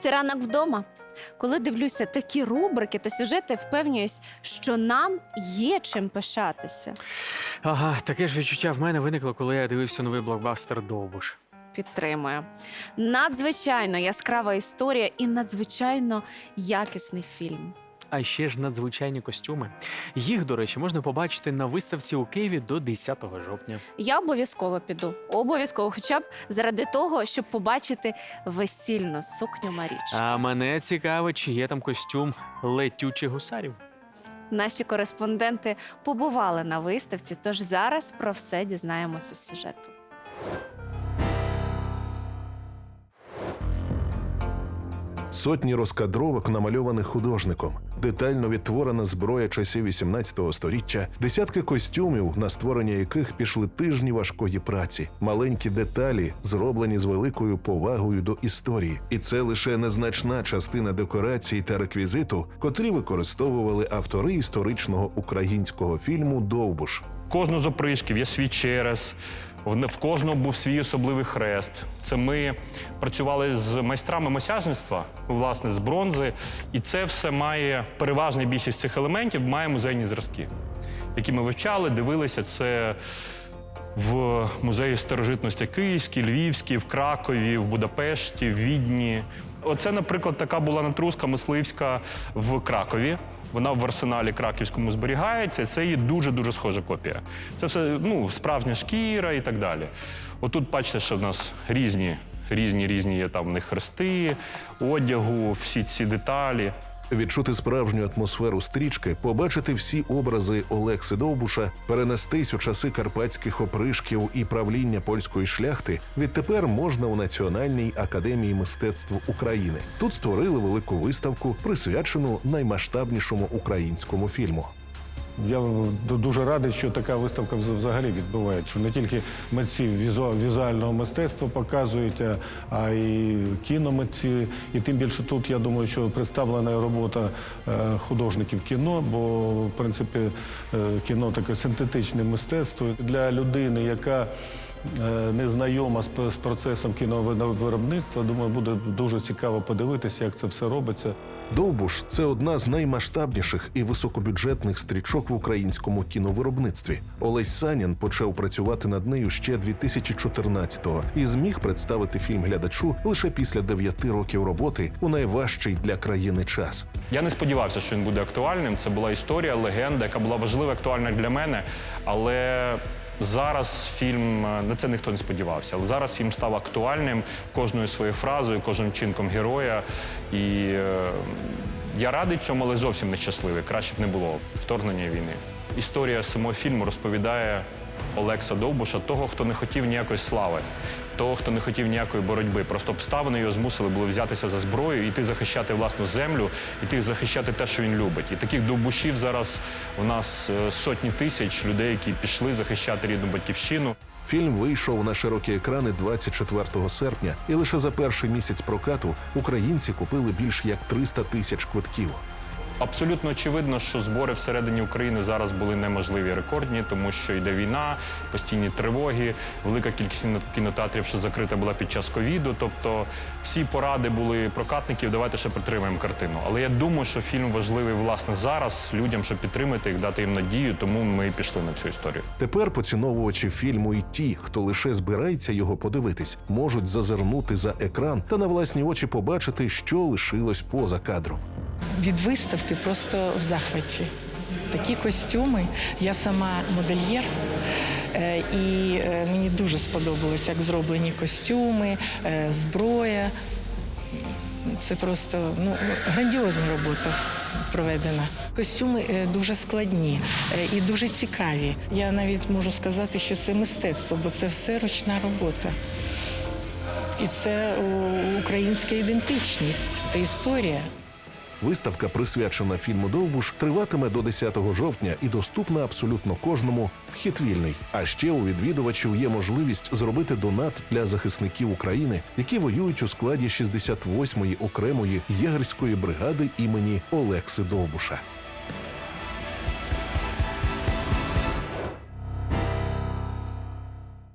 Це ранок вдома. Коли дивлюся такі рубрики та сюжети, впевнююсь, що нам є чим пишатися. Ага, таке ж відчуття в мене виникло, коли я дивився новий блокбастер Довбуш. Підтримую. Надзвичайно яскрава історія і надзвичайно якісний фільм. А ще ж надзвичайні костюми. Їх, до речі, можна побачити на виставці у Києві до 10 жовтня. Я обов'язково піду. Обов'язково, хоча б заради того, щоб побачити весільну сукню Маріч. А мене цікавить, чи є там костюм летючих гусарів. Наші кореспонденти побували на виставці, тож зараз про все дізнаємося з сюжету. Сотні розкадровок, намальованих художником, детально відтворена зброя часів 18 століття, десятки костюмів, на створення яких пішли тижні важкої праці, маленькі деталі, зроблені з великою повагою до історії. І це лише незначна частина декорацій та реквізиту, котрі використовували автори історичного українського фільму Довбуш. кожного з опришків є свій черес. В в кожного був свій особливий хрест. Це ми працювали з майстрами мосяжництва, власне, з бронзи, і це все має переважна більшість цих елементів має музейні зразки, які ми вивчали, дивилися. Це в музеї старожитності Київській, Львівській, в Кракові, в Будапешті, в Відні. Оце, наприклад, така була натруска мисливська в Кракові. Вона в арсеналі краківському зберігається. Це її дуже дуже схожа копія. Це все ну, справжня шкіра і так далі. Отут бачите, що в нас різні, різні, різні є там них хрести, одягу, всі ці деталі. Відчути справжню атмосферу стрічки, побачити всі образи Олекси Довбуша, перенестись у часи карпатських опришків і правління польської шляхти відтепер можна у Національній академії мистецтв України. Тут створили велику виставку, присвячену наймасштабнішому українському фільму. Я дуже радий, що така виставка взагалі відбувається. Не тільки митці візу- візуального мистецтва показують, а- а й кіномитці. І тим більше тут я думаю, що представлена робота е, художників кіно, бо в принципі е, кіно таке синтетичне мистецтво для людини, яка е, не знайома з процесом кіновиробництва. Думаю, буде дуже цікаво подивитися, як це все робиться. Довбуш це одна з наймасштабніших і високобюджетних стрічок в українському кіновиробництві. Олесь Санін почав працювати над нею ще 2014-го і зміг представити фільм глядачу лише після 9 років роботи у найважчий для країни час. Я не сподівався, що він буде актуальним. Це була історія, легенда, яка була важлива, актуальна для мене. Але зараз фільм е, на це ніхто не сподівався. Але зараз фільм став актуальним кожною своєю фразою, кожним чинком героя. І е, я радий цьому, але зовсім нещасливий. Краще б не було вторгнення війни. Історія самого фільму розповідає Олекса Довбуша, того, хто не хотів ніякої слави, того, хто не хотів ніякої боротьби. Просто обставини його змусили були взятися за зброю, іти захищати власну землю, іти захищати те, що він любить. І таких довбушів зараз у нас е, сотні тисяч людей, які пішли захищати рідну батьківщину. Фільм вийшов на широкі екрани 24 серпня, і лише за перший місяць прокату українці купили більш як 300 тисяч квитків. Абсолютно очевидно, що збори всередині України зараз були неможливі рекордні, тому що йде війна, постійні тривоги, велика кількість кіно- кінотеатрів, що закрита була під час ковіду. Тобто всі поради були прокатників, давайте ще підтримаємо картину. Але я думаю, що фільм важливий власне зараз людям, щоб підтримати їх, дати їм надію, тому ми і пішли на цю історію. Тепер поціновувачі фільму і ті, хто лише збирається його подивитись, можуть зазирнути за екран та на власні очі побачити, що лишилось поза кадром. Від виставки просто в захваті. Такі костюми. Я сама модельєр, е, і е, мені дуже сподобалось, як зроблені костюми, е, зброя. Це просто ну, грандіозна робота проведена. Костюми дуже складні і дуже цікаві. Я навіть можу сказати, що це мистецтво, бо це все ручна робота. І це українська ідентичність, це історія. Виставка, присвячена фільму Довбуш, триватиме до 10 жовтня і доступна абсолютно кожному. Вхід вільний. А ще у відвідувачів є можливість зробити донат для захисників України, які воюють у складі 68-ї окремої єгерської бригади імені Олекси Довбуша.